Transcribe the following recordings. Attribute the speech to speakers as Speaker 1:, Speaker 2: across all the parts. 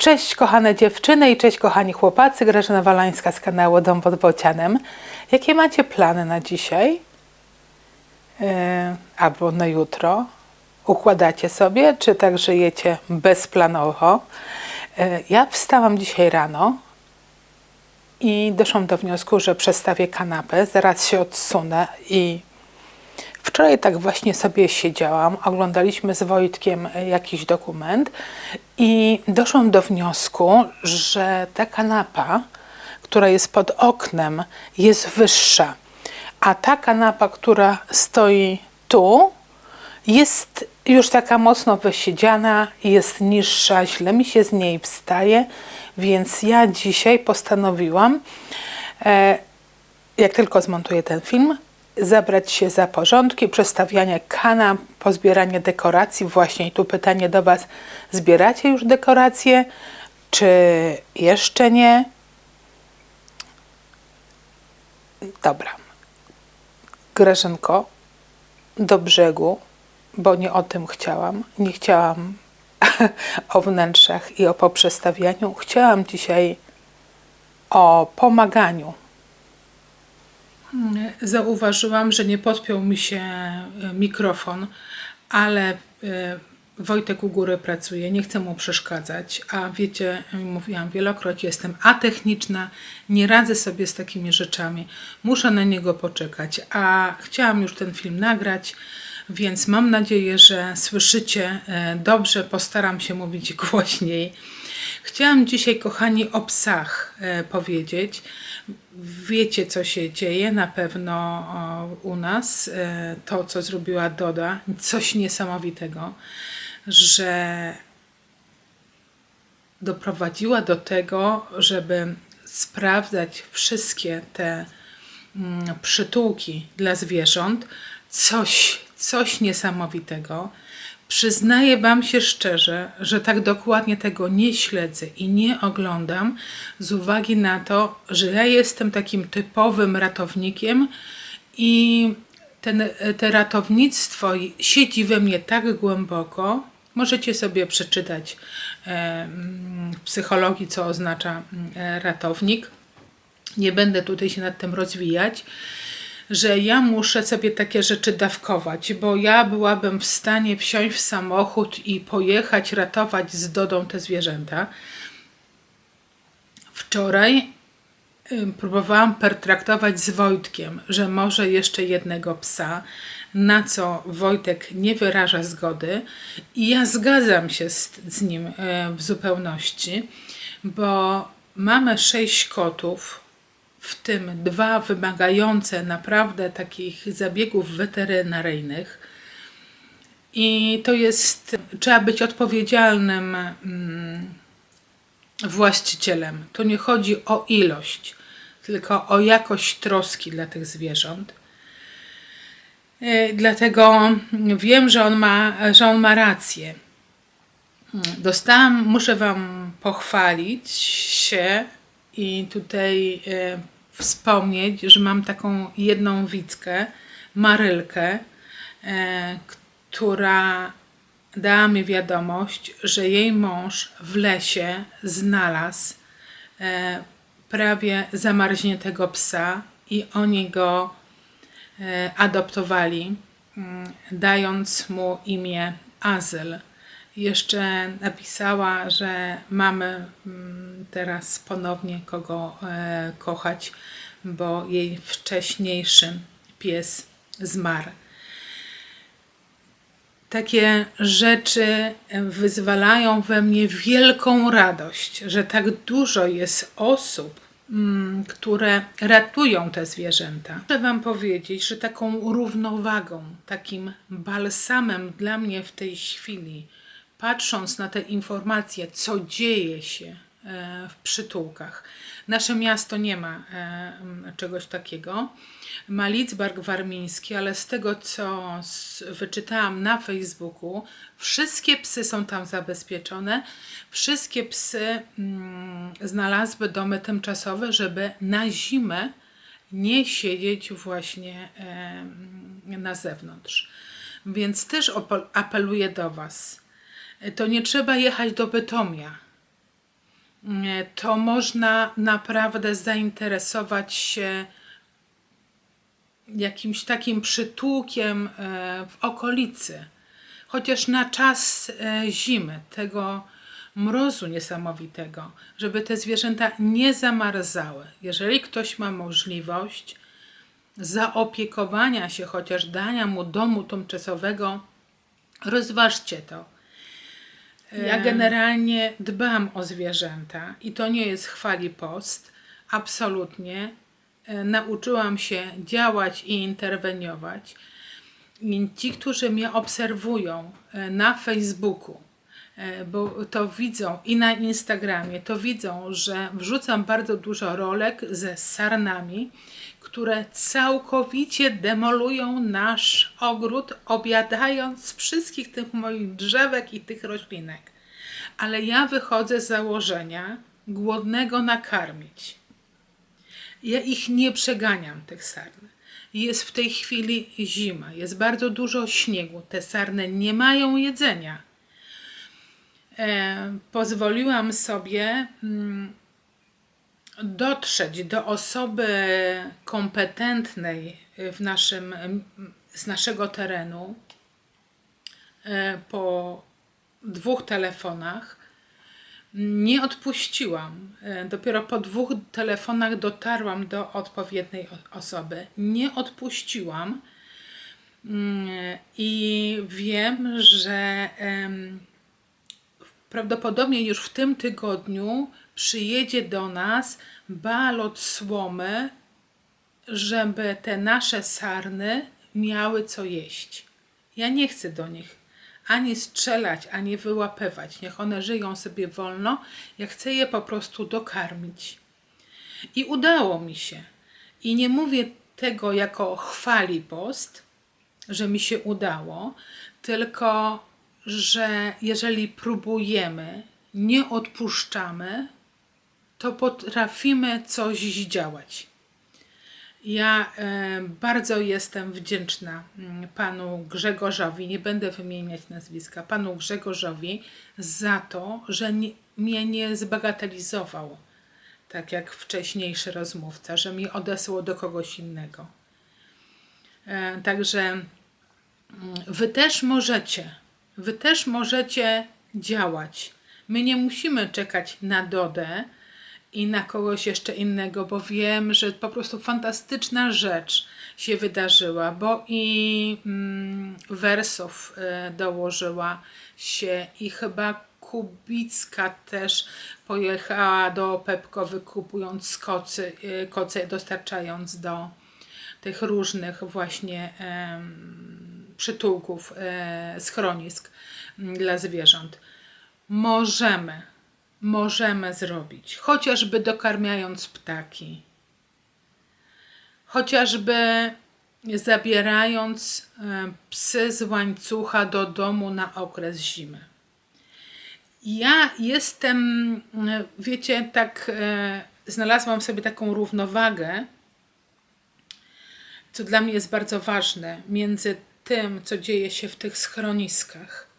Speaker 1: Cześć kochane dziewczyny i cześć kochani chłopacy, Grażyna Walańska z kanału Dom pod Bocianem. Jakie macie plany na dzisiaj? Yy, albo na jutro? Układacie sobie, czy tak żyjecie bezplanowo? Yy, ja wstałam dzisiaj rano i doszłam do wniosku, że przestawię kanapę, zaraz się odsunę i Wczoraj tak właśnie sobie siedziałam, oglądaliśmy z Wojtkiem jakiś dokument i doszłam do wniosku, że ta kanapa, która jest pod oknem, jest wyższa, a ta kanapa, która stoi tu, jest już taka mocno wysiedziana, jest niższa, źle mi się z niej wstaje, więc ja dzisiaj postanowiłam, e, jak tylko zmontuję ten film, zabrać się za porządki, przestawianie kanap, pozbieranie dekoracji. Właśnie tu pytanie do Was, zbieracie już dekoracje, czy jeszcze nie? Dobra. Grażynko, do brzegu, bo nie o tym chciałam. Nie chciałam o wnętrzach i o poprzestawianiu. Chciałam dzisiaj o pomaganiu Zauważyłam, że nie podpiął mi się e, mikrofon, ale e, Wojtek u góry pracuje, nie chcę mu przeszkadzać, a wiecie, mówiłam wielokrotnie, jestem atechniczna, nie radzę sobie z takimi rzeczami, muszę na niego poczekać, a chciałam już ten film nagrać, więc mam nadzieję, że słyszycie e, dobrze, postaram się mówić głośniej. Chciałam dzisiaj, kochani, o psach powiedzieć. Wiecie, co się dzieje na pewno u nas. E, to, co zrobiła Doda, coś niesamowitego, że doprowadziła do tego, żeby sprawdzać wszystkie te mm, przytułki dla zwierząt. Coś, coś niesamowitego. Przyznaję Wam się szczerze, że tak dokładnie tego nie śledzę i nie oglądam z uwagi na to, że ja jestem takim typowym ratownikiem i ten, te ratownictwo siedzi we mnie tak głęboko. Możecie sobie przeczytać w psychologii, co oznacza e, ratownik. Nie będę tutaj się nad tym rozwijać że ja muszę sobie takie rzeczy dawkować, bo ja byłabym w stanie wsiąść w samochód i pojechać ratować z Dodą te zwierzęta. Wczoraj próbowałam pertraktować z Wojtkiem, że może jeszcze jednego psa, na co Wojtek nie wyraża zgody i ja zgadzam się z, z nim e, w zupełności, bo mamy sześć kotów, w tym dwa wymagające naprawdę takich zabiegów weterynaryjnych. I to jest, trzeba być odpowiedzialnym mm, właścicielem. To nie chodzi o ilość, tylko o jakość troski dla tych zwierząt. E, dlatego wiem, że on ma, że on ma rację. Dostałam, muszę Wam pochwalić się i tutaj e, wspomnieć, że mam taką jedną widzkę, Marylkę, e, która dała mi wiadomość, że jej mąż w lesie znalazł e, prawie zamarzniętego psa i oni go adoptowali, mm, dając mu imię Azyl. Jeszcze napisała, że mamy mm, teraz ponownie kogo e, kochać, bo jej wcześniejszy pies zmarł. Takie rzeczy wyzwalają we mnie wielką radość, że tak dużo jest osób, mm, które ratują te zwierzęta. Chcę Wam powiedzieć, że taką równowagą, takim balsamem dla mnie w tej chwili, patrząc na te informacje, co dzieje się e, w przytułkach. Nasze miasto nie ma e, czegoś takiego. Ma Lidzbark Warmiński, ale z tego, co wyczytałam na Facebooku, wszystkie psy są tam zabezpieczone. Wszystkie psy mm, znalazły domy tymczasowe, żeby na zimę nie siedzieć właśnie e, na zewnątrz. Więc też apeluję do Was to nie trzeba jechać do Bytomia. to można naprawdę zainteresować się jakimś takim przytułkiem e, w okolicy. Chociaż na czas e, zimy, tego mrozu niesamowitego, żeby te zwierzęta nie zamarzały. Jeżeli ktoś ma możliwość zaopiekowania się, chociaż dania mu domu tymczasowego, rozważcie to. Ja generalnie dbam o zwierzęta i to nie jest chwali post. Absolutnie. E, Nauczyłam się działać i interweniować. I ci, którzy mnie obserwują e, na Facebooku, e, bo to widzą i na Instagramie, to widzą, że wrzucam bardzo dużo rolek ze sarnami, które całkowicie demolują nasz ogród, obiadając wszystkich tych moich drzewek i tych roślinek. Ale ja wychodzę z założenia głodnego nakarmić. Ja ich nie przeganiam, tych sarn. Jest w tej chwili zima, jest bardzo dużo śniegu. Te sarny nie mają jedzenia. E, pozwoliłam sobie mm, dotrzeć do osoby kompetentnej w naszym, z naszego terenu e, po dwóch telefonach. Nie odpuściłam. E, Dopiero po dwóch telefonach dotarłam do odpowiedniej osoby. Nie odpuściłam. Mm, I wiem, że prawdopodobnie już w tym tygodniu przyjedzie do nas balot słomy, żeby te nasze sarny miały co jeść. Ja nie chcę do nich ani strzelać, ani wyłapywać. Niech one żyją sobie wolno. Ja chcę je po prostu dokarmić. I udało mi się. I nie mówię tego jako chwali post, że mi się udało, tylko że jeżeli próbujemy, nie odpuszczamy, to potrafimy coś zdziałać. Ja e, bardzo jestem wdzięczna mm, panu Grzegorzowi, nie będę wymieniać nazwiska, panu Grzegorzowi za to, że nie, mnie nie zbagatelizował, tak jak wcześniejszy rozmówca, że mnie odesłał do kogoś innego. E, także mm, wy też możecie, wy też możecie działać. My nie musimy czekać na Dodę i na kogoś jeszcze innego, bo wiem, że po prostu fantastyczna rzecz się wydarzyła, bo i mm, Wersów e, dołożyła się i chyba Kubicka też pojechała do Pepko wykupując kocy, e, koce, dostarczając do tych różnych właśnie em, przytułków, e, schronisk m, dla zwierząt. Możemy, możemy zrobić, chociażby dokarmiając ptaki, chociażby zabierając e, psy z łańcucha do domu na okres zimy. Ja jestem, e, wiecie, tak e, znalazłam sobie taką równowagę, co dla mnie jest bardzo ważne, między tym, co dzieje się w tych schroniskach,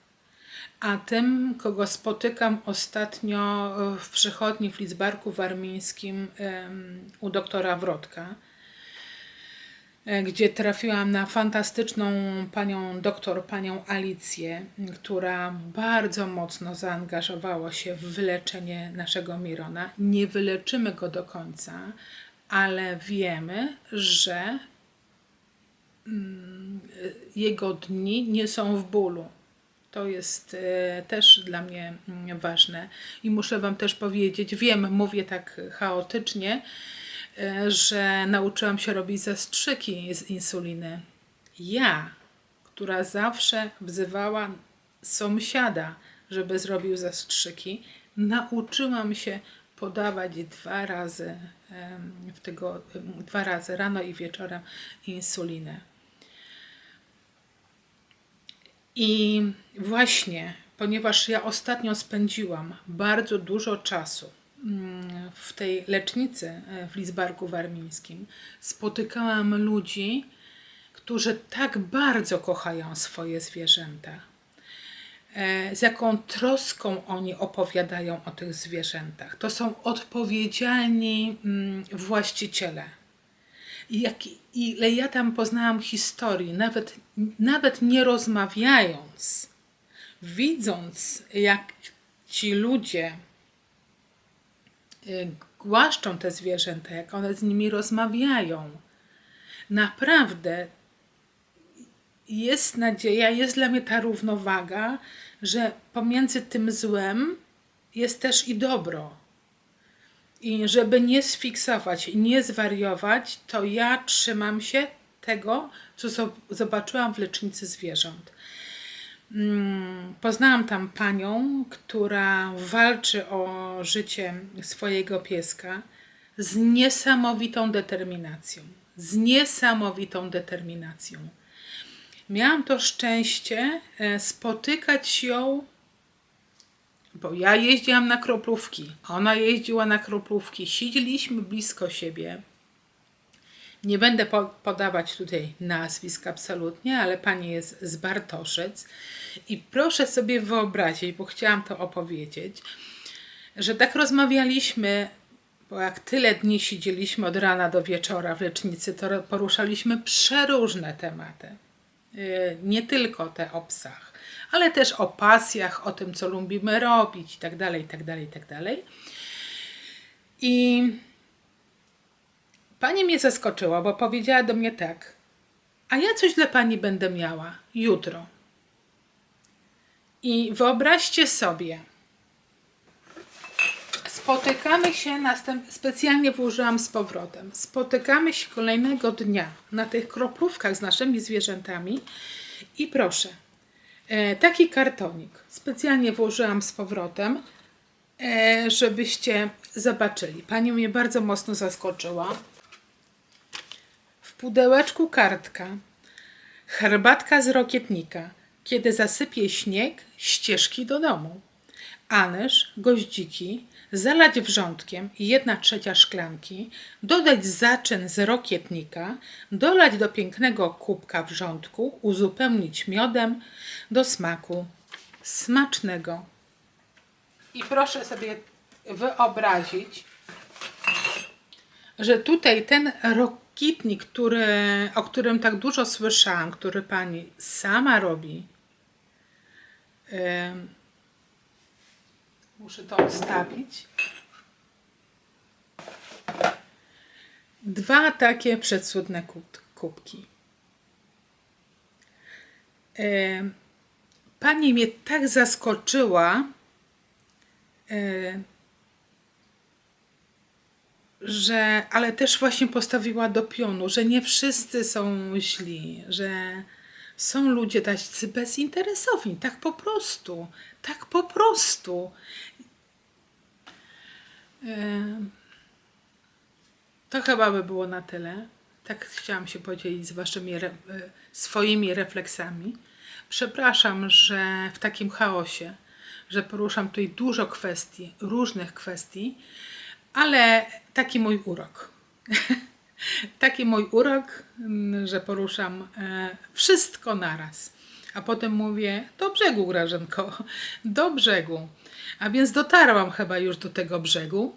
Speaker 1: a tym, kogo spotykam ostatnio e, w przychodni w Lidzbarku Warmińskim u doktora Wrotka, e, gdzie trafiłam na fantastyczną panią doktor, panią Alicję, która bardzo mocno zaangażowała się w wyleczenie naszego Mirona. Nie wyleczymy go do końca, ale wiemy, że jego dni nie są w bólu. To jest e, też dla mnie mm, ważne. I muszę Wam też powiedzieć, wiem, mówię tak chaotycznie, e, że nauczyłam się robić zastrzyki z insuliny. Ja, która zawsze wzywała sąsiada, żeby zrobił zastrzyki, nauczyłam się podawać dwa razy w em, dwa razy rano i wieczorem insulinę. I właśnie, ponieważ ja ostatnio spędziłam bardzo dużo czasu mm, w tej lecznicy e, w Lidzbarku Warmińskim, spotykałam ludzi, którzy tak bardzo kochają swoje zwierzęta. e, z jaką troską oni opowiadają o tych zwierzętach. To są odpowiedzialni mm, właściciele. Jak, ile ja tam poznałam historii, nawet, nawet nie rozmawiając, widząc, jak ci ludzie y, głaszczą te zwierzęta, jak one z nimi rozmawiają, naprawdę jest nadzieja, jest dla mnie ta równowaga, że pomiędzy tym złem jest też i dobro. I żeby nie sfiksować nie zwariować, to ja trzymam się tego, co zo- zobaczyłam w lecznicy zwierząt. Mm, Poznałam tam panią, która walczy o życie swojego pieska z niesamowitą determinacją. Z niesamowitą determinacją. Miałam to szczęście e, spotykać ją, bo ja jeździłam na kroplówki, ona jeździła na kroplówki, siedzieliśmy blisko siebie. Nie będę po- podawać tutaj nazwisk absolutnie, ale pani jest z Bartoszyc i proszę sobie wyobrazić, bo chciałam to opowiedzieć, że tak rozmawialiśmy, bo jak tyle dni siedzieliśmy od rana do wieczora w lecznicy, to poruszaliśmy przeróżne tematy. Yy, Nie tylko te o psach, ale też o pasjach, o tym, co lubimy robić i tak dalej, i Pani mnie zaskoczyła, bo powiedziała do mnie tak: A ja coś dla pani będę miała jutro. I wyobraźcie sobie, spotykamy się, następ... specjalnie włożyłam z powrotem. Spotykamy się kolejnego dnia na tych kroplówkach z naszymi zwierzętami i proszę, taki kartonik specjalnie włożyłam z powrotem, e, żebyście zobaczyli. Pani mnie bardzo mocno zaskoczyła. W pudełeczku kartka. Herbatka z rokietnika. Kiedy zasypie śnieg, ścieżki do domu. Anyż, goździki, zalać wrzątkiem i jedna trzecia szklanki, dodać zaczyn z rokietnika, dolać do pięknego kubka wrzątku, uzupełnić miodem do smaku. Smacznego. I proszę sobie wyobrazić, że tutaj ten rokitnik, który, o którym tak dużo słyszałam, który pani sama robi, em, muszę to odstawić. Dwa takie kub- kubki. Em, Pani mnie tak zaskoczyła, e, że, ale też właśnie postawiła do pionu, że nie wszyscy są źli, że są ludzie tacy bezinteresowni, tak po prostu, tak po prostu. To chyba by było na tyle. Tak chciałam się podzielić z waszymi e, swoimi refleksami. Przepraszam, że w takim chaosie, że poruszam tutaj dużo kwestii, różnych kwestii, ale taki mój urok. taki mój urok, mm, że poruszam e, wszystko naraz. A potem mówię, do brzegu, Grażynko, do brzegu. A więc dotarłam chyba już do tego brzegu.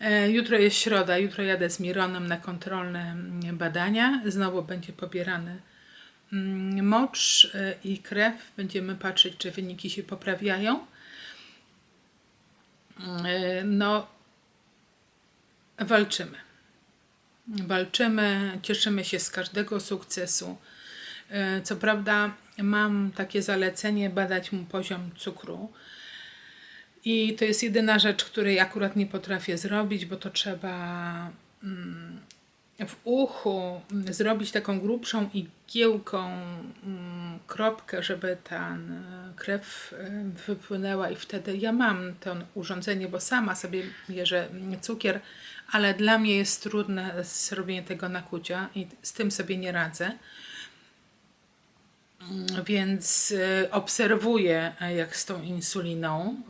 Speaker 1: E, Jutro jest środa, jutro jadę z Mironem na kontrolne mm, badania. Znowu będzie pobierany mm, mocz e, i krew. Będziemy patrzeć, czy wyniki się poprawiają. E, No, walczymy. Walczymy, cieszymy się z każdego sukcesu. E, Co prawda, mam takie zalecenie badać mu poziom cukru. I to jest jedyna rzecz, której akurat nie potrafię zrobić, bo to trzeba mm, w uchu mm, zrobić taką grubszą igiełką mm, kropkę, żeby ta krew y, wypłynęła i wtedy ja mam to urządzenie, bo sama sobie mierzę cukier, ale dla mnie jest trudne zrobienie tego nakucia i z tym sobie nie radzę. Więc y, obserwuję, e, jak z tą insuliną.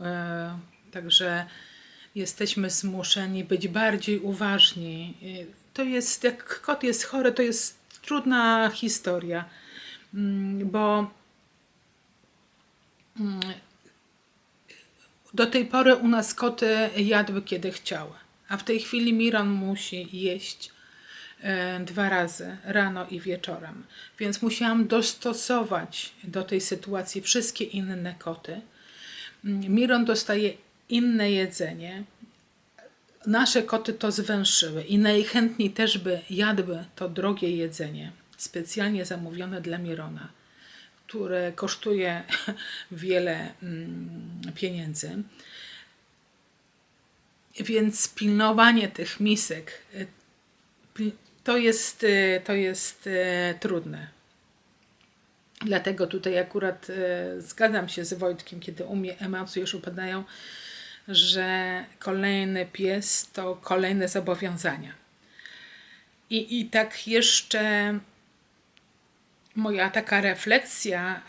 Speaker 1: y, Także jesteśmy zmuszeni być bardziej uważni. To jest, jak kot jest chory, to jest trudna historia, mm, bo mm, do tej pory u nas koty jadły kiedy chciały, a w tej chwili Miron musi jeść e, dwa razy, rano i wieczorem. Więc musiałam dostosować do tej sytuacji wszystkie inne koty. Mm, Miron dostaje inne jedzenie. Nasze koty to zwęszyły i najchętniej też by jadły to drogie jedzenie, specjalnie zamówione dla Mirona, które kosztuje wiele mm, pieniędzy. Więc pilnowanie tych misek y, to jest, y, to jest y, trudne. Dlatego tutaj akurat zgadzam się z Wojtkiem, kiedy u mnie emocje już upadają, że kolejny pies to kolejne zobowiązania. I, i tak jeszcze moja taka refleksja.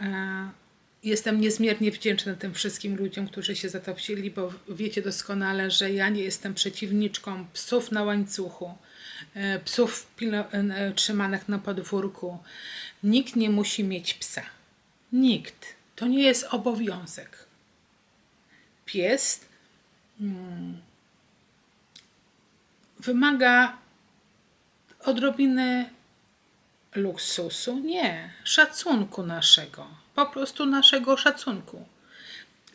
Speaker 1: E, jestem niezmiernie wdzięczna tym wszystkim ludziom, którzy się za to wzięli, bo wiecie doskonale, że ja nie jestem przeciwniczką psów na łańcuchu, e, psów pilno, e, trzymanych na podwórku. Nikt nie musi mieć psa. Nikt. To nie jest obowiązek. Pies mm, wymaga odrobiny luksusu. Nie, szacunku naszego. Po prostu naszego szacunku.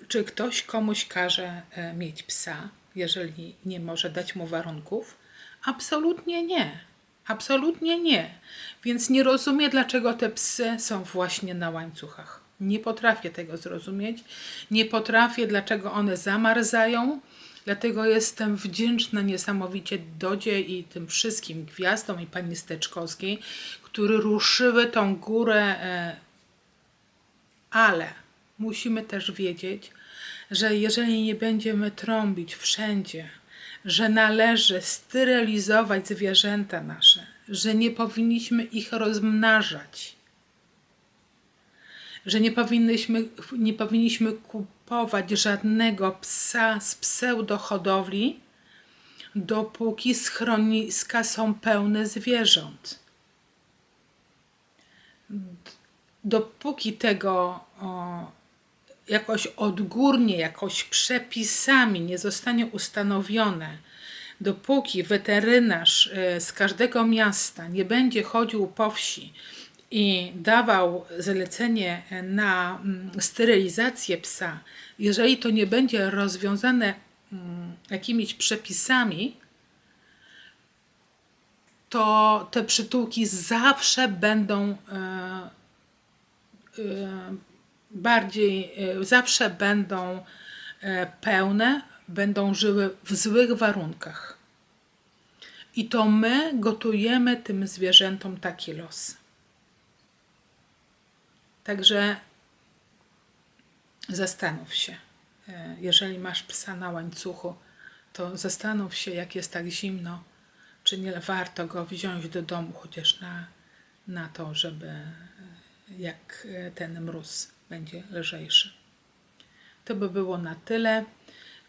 Speaker 1: Czy ktoś komuś każe e, mieć psa, jeżeli nie może dać mu warunków? Absolutnie nie. Absolutnie nie. Więc nie rozumiem, dlaczego te psy są właśnie na łańcuchach. Nie potrafię tego zrozumieć. Nie potrafię, dlaczego one zamarzają. Dlatego jestem wdzięczna niesamowicie Dodzie i tym wszystkim gwiazdom i pani Steczkowskiej, które ruszyły tą górę, e, ale musimy też wiedzieć, że jeżeli nie będziemy trąbić wszędzie, że należy sterylizować zwierzęta nasze, że nie powinniśmy ich rozmnażać, że nie powinniśmy, nie powinniśmy kupować żadnego psa z pseudohodowli, dopóki schroniska są pełne zwierząt. Dopóki tego o, jakoś odgórnie, jakoś przepisami nie zostanie ustanowione, dopóki weterynarz e, z każdego miasta nie będzie chodził po wsi i dawał zalecenie na mm, sterylizację psa, jeżeli to nie będzie rozwiązane mm, jakimiś przepisami, to te przytułki zawsze będą e, e, bardziej, zawsze będą pełne, będą żyły w złych warunkach. I to my gotujemy tym zwierzętom taki los. Także zastanów się, jeżeli masz psa na łańcuchu, to zastanów się, jak jest tak zimno, czy nie warto go wziąć do domu chociaż na, na to, żeby jak e, ten mróz będzie lżejszy. To by było na tyle.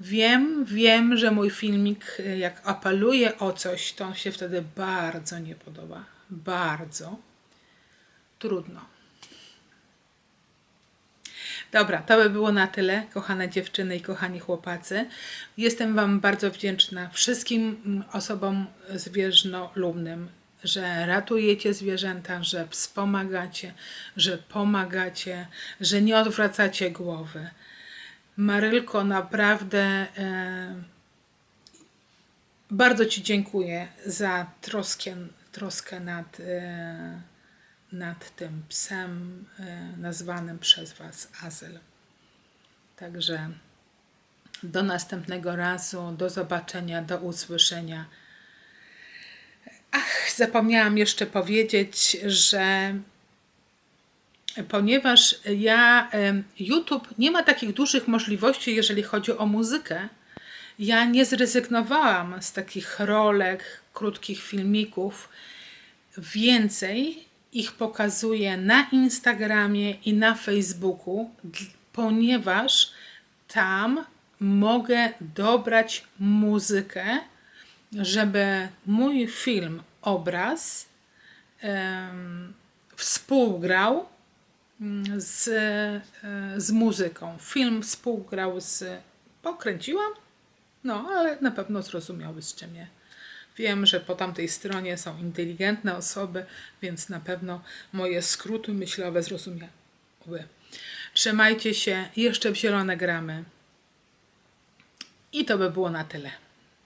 Speaker 1: Wiem, wiem, że mój filmik, y, jak apeluje o coś, to on się wtedy bardzo nie podoba. Bardzo. Trudno. Dobra, to by było na tyle, kochane dziewczyny i kochani chłopacy. Jestem Wam bardzo wdzięczna wszystkim mm, osobom zwierzynolubnym, że ratujecie zwierzęta, że wspomagacie, że pomagacie, że nie odwracacie głowy. Marylko, naprawdę e, bardzo Ci dziękuję za troskę, troskę nad, e, nad tym psem e, nazwanym przez Was Azyl. Także do następnego razu, do zobaczenia, do usłyszenia. Ach, zapomniałam jeszcze powiedzieć, że ponieważ ja YouTube nie ma takich dużych możliwości, jeżeli chodzi o muzykę. Ja nie zrezygnowałam z takich rolek, krótkich filmików. Więcej ich pokazuję na Instagramie i na Facebooku, ponieważ tam mogę dobrać muzykę, żeby mój film, obraz em, współgrał mm, z, e, z muzyką. Film współgrał z. Pokręciłam? No, ale na pewno zrozumiałyście mnie. Wiem, że po tamtej stronie są inteligentne osoby, więc na pewno moje skróty myślowe zrozumiały. Trzymajcie się, jeszcze w zielone gramy. I to by było na tyle.